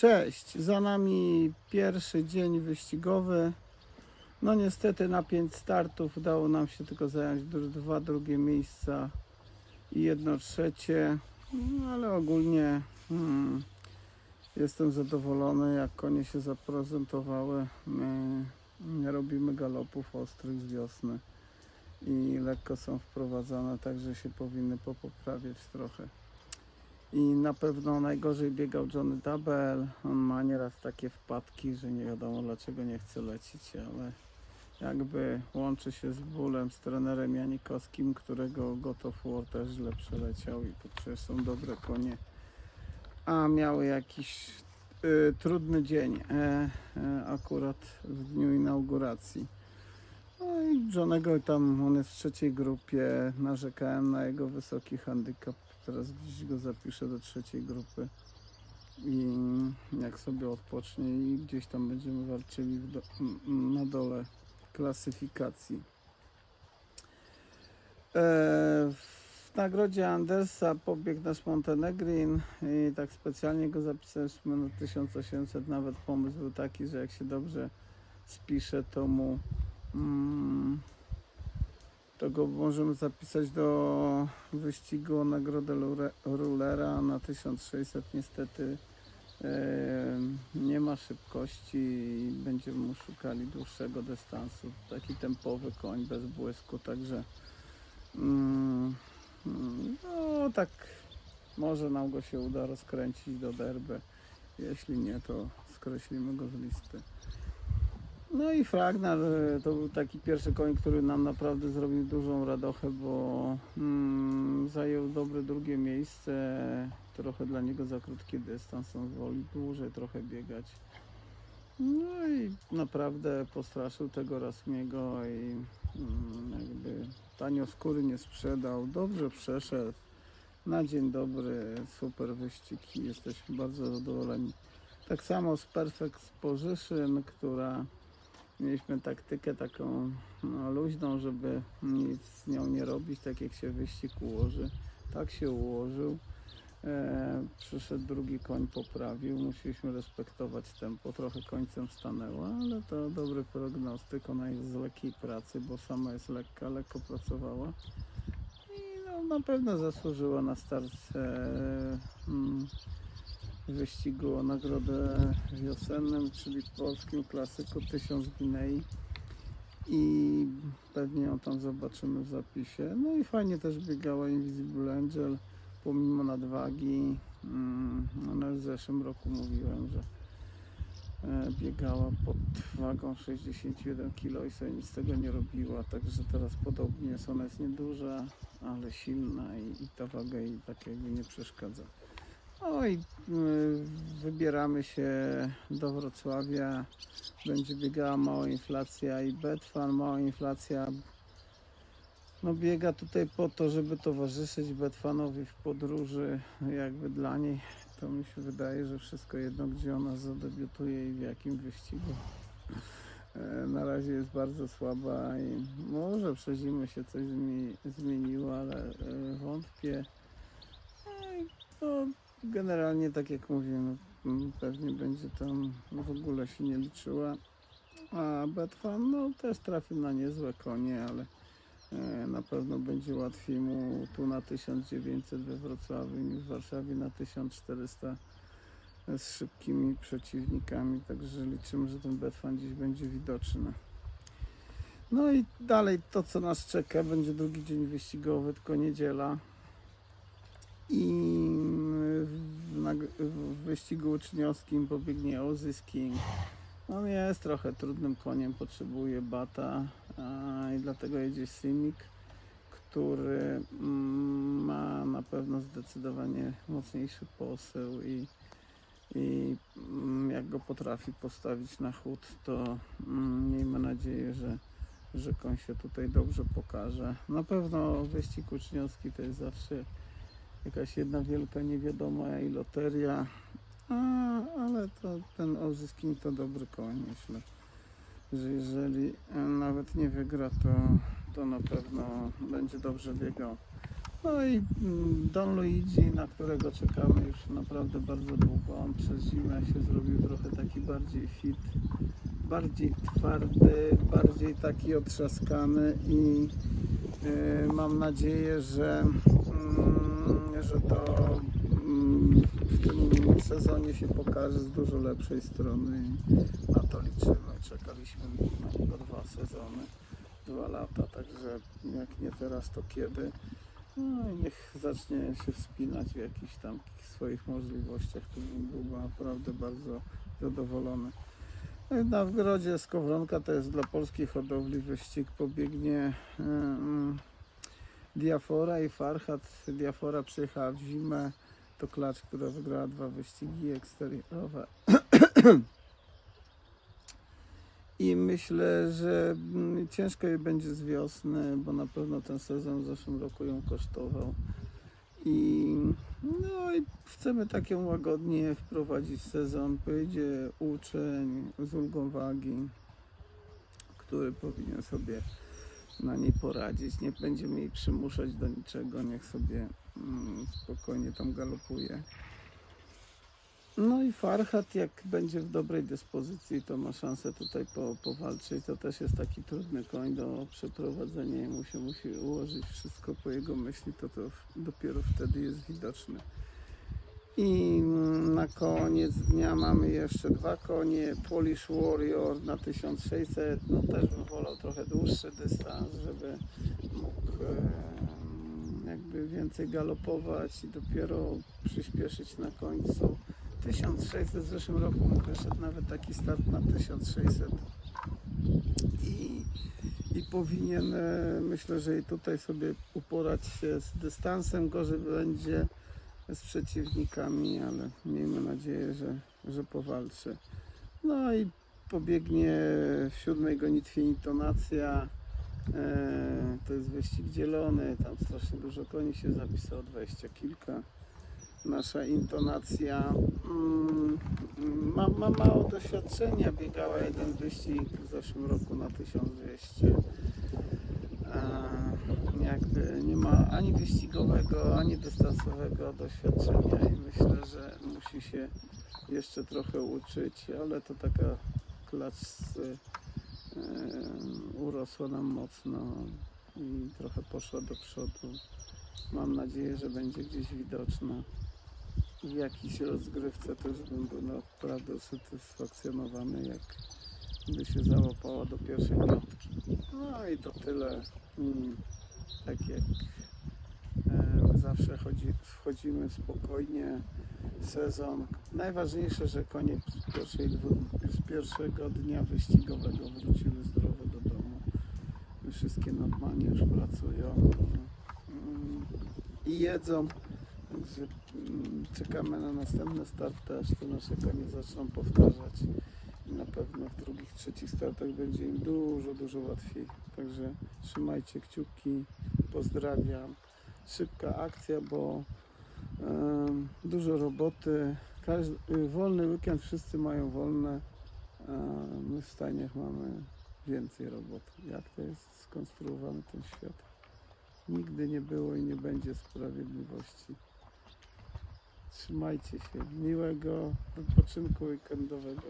Cześć, za nami pierwszy dzień wyścigowy. No niestety na pięć startów udało nam się tylko zająć dwa drugie miejsca i jedno trzecie, no, ale ogólnie hmm, jestem zadowolony jak konie się zaprezentowały. My nie robimy galopów ostrych z wiosny i lekko są wprowadzane, także się powinny popoprawiać trochę. I na pewno najgorzej biegał Johnny Double. On ma nieraz takie wpadki, że nie wiadomo dlaczego nie chce lecieć, ale jakby łączy się z bólem z trenerem Janikowskim, którego God of War też źle przeleciał i to przecież są dobre konie. A miały jakiś y, trudny dzień e, e, akurat w dniu inauguracji. No i tam, on jest w trzeciej grupie, narzekałem na jego wysoki handicap, teraz gdzieś go zapiszę do trzeciej grupy i jak sobie odpocznie i gdzieś tam będziemy walczyli do, na dole klasyfikacji. E, w nagrodzie Andersa pobiegł nasz Montenegrin i tak specjalnie go zapisaliśmy na 1800, nawet pomysł był taki, że jak się dobrze spisze, to mu to go możemy zapisać do wyścigu o nagrodę Rulera na 1600. Niestety nie ma szybkości i będziemy szukali dłuższego dystansu. Taki tempowy koń bez błysku, także mm, mm, no tak może nam go się uda rozkręcić do derby. Jeśli nie, to skreślimy go z listy. No i Fragnar e, to był taki pierwszy koń, który nam naprawdę zrobił dużą radochę, bo mm, zajął dobre drugie miejsce. Trochę dla niego za krótki dystans, on woli dłużej trochę biegać. No i naprawdę postraszył tego Rasmiego i mm, jakby tanio skóry nie sprzedał, dobrze przeszedł. Na dzień dobry, super wyścig i jesteśmy bardzo zadowoleni. Tak samo z Perfect Position, która Mieliśmy taktykę taką no, luźną, żeby nic z nią nie robić, tak jak się wyścig ułoży. Tak się ułożył. E, przyszedł drugi koń, poprawił. Musieliśmy respektować tempo. Trochę końcem stanęła, ale to dobry prognostyk. Ona jest z lekkiej pracy, bo sama jest lekka, lekko pracowała. I no, na pewno zasłużyła na start e, mm, wyścigu o nagrodę wiosennym, czyli polskim klasyku 1000 Gwinei i pewnie ją tam zobaczymy w zapisie. No i fajnie też biegała Invisible Angel pomimo nadwagi. Mm, Ona w zeszłym roku mówiłem, że e, biegała pod wagą 61 kg i sobie nic z tego nie robiła, także teraz podobnie jest. Ona jest nieduża, ale silna i, i ta waga jej tak jakby nie przeszkadza. No i y, wybieramy się do Wrocławia. Będzie biegała mała inflacja i Betfan. Mała inflacja no biega tutaj po to, żeby towarzyszyć Betfanowi w podróży. Jakby dla niej to mi się wydaje, że wszystko jedno, gdzie ona zadebiutuje i w jakim wyścigu. E, Na razie jest bardzo słaba i może przez zimę się coś zmi- zmieniło, ale e, wątpię. No generalnie tak jak mówiłem, m, pewnie będzie tam w ogóle się nie liczyła. A Betfan no też trafił na niezłe konie, ale e, na pewno będzie łatwiej mu tu na 1900 we Wrocławiu niż w Warszawie na 1400 z szybkimi przeciwnikami, także liczymy, że ten Betfan dziś będzie widoczny. No i dalej to, co nas czeka, będzie drugi dzień wyścigowy, tylko niedziela. I w, wyścigu uczniowskim pobiegnie Ozys King. On jest trochę trudnym koniem, potrzebuje bata i dlatego jedzie Simic, który mm, ma na pewno zdecydowanie mocniejszy poseł i, i mm, jak go potrafi postawić na chód, to mm, miejmy nadzieję, że, że koń się tutaj dobrze pokaże. Na pewno wyścig uczniowski to jest zawsze jakaś jedna wielka niewiadoma i loteria. A, ale to ten Ozyskin to dobry koń, myślę. Że jeżeli nawet nie wygra, to, to na pewno będzie dobrze biegał. No i mm, Don Luigi, na którego czekamy już naprawdę bardzo długo. On przez zimę się zrobił trochę taki bardziej fit, bardziej twardy, bardziej taki otrzaskany i e, mam nadzieję, że, że to mm, w tym sezonie się pokaże z dużo lepszej strony na to liczymy. Czekaliśmy na niego dwa sezony, dwa lata, także jak nie teraz, to kiedy? No i niech zacznie się wspinać w jakichś tam swoich możliwościach, to bym był naprawdę bardzo zadowolony. No Na wgrodzie Skowronka to jest dla polskich hodowli wyścig pobiegnie Diafora i Farhat. Diafora przyjechała w zimę, to klacz, która wygrała dwa wyścigi eksteriorowe. I myślę, że mm, ciężko jej będzie z wiosny, bo na pewno ten sezon w zeszłym roku ją kosztował. I, no i chcemy takie łagodnie wprowadzić sezon. Pojedzie uczeń z ulgą wagi, który powinien sobie na niej poradzić. Nie będziemy jej przymuszać do niczego, niech sobie mm, spokojnie tam galopuje. No i Farhat, jak będzie w dobrej dyspozycji, to ma szansę tutaj po, powalczyć. To też jest taki trudny koń do przeprowadzenia i mu się musi ułożyć wszystko po jego myśli, to to dopiero wtedy jest widoczne. I na koniec dnia mamy jeszcze dwa konie. Polish Warrior na 1600. No też bym wolał trochę dłuższy dystans, żeby mógł em, jakby więcej galopować i dopiero przyspieszyć na końcu. 1600 w zeszłym roku mu wyszedł nawet taki start na 1600 i, i powinien e, myślę, że i tutaj sobie uporać się z dystansem, gorzej będzie z przeciwnikami, ale miejmy nadzieję, że, że powalczy. No i pobiegnie w siódmej gonitwie intonacja. E, to jest wyścig dzielony, tam strasznie dużo koni się zapisało, 20 kilka nasza intonacja mm, ma, ma mało doświadczenia. Biegała jeden wyścig w zeszłym roku na 1200. A, jakby nie ma ani wyścigowego, ani dystansowego doświadczenia i myślę, że musi się jeszcze trochę uczyć, ale to taka klacz e, urosła nam mocno i trochę poszła do przodu. Mam nadzieję, że będzie gdzieś widoczna w jakiejś rozgrywce też bym był naprawdę usatysfakcjonowany, jak by się załapała do pierwszej piątki. No i to tyle. I tak jak zawsze chodzi, wchodzimy spokojnie sezon. Najważniejsze, że konie z, pierwszej, z pierwszego dnia wyścigowego wróciły zdrowe do domu. Wszystkie normalnie już pracują mm, i jedzą. Także mm, czekamy na następne starty, aż te nasze konie zaczną powtarzać. I na pewno w drugich, trzecich startach będzie im dużo, dużo łatwiej. Także trzymajcie kciuki, pozdrawiam. Szybka akcja, bo dużo roboty. Każdy, wolny weekend wszyscy mają wolne. a my w stajniach mamy więcej roboty. Jak to jest skonstruowany ten świat? Nigdy nie było i nie będzie sprawiedliwości. Trzymajcie się. Miłego wypoczynku weekendowego.